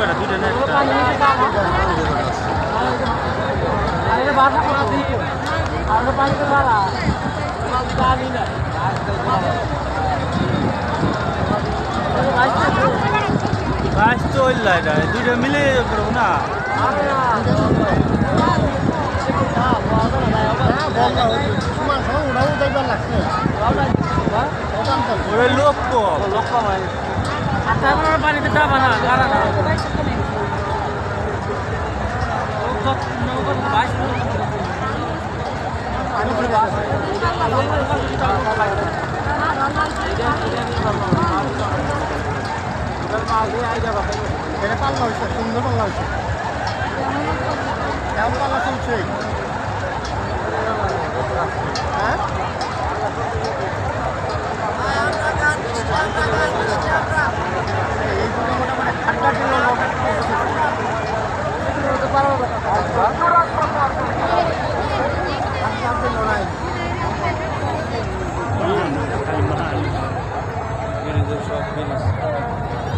কয়টা দুইটা না? বাইশ তো এটা দুইটা মিলে না ওই লোক কম পানিতে যাবা না গাড়া না সুন্দর পাল্লা হয়েছে। কেমন পাল্লা চলছে। Ganun doon sa Venice.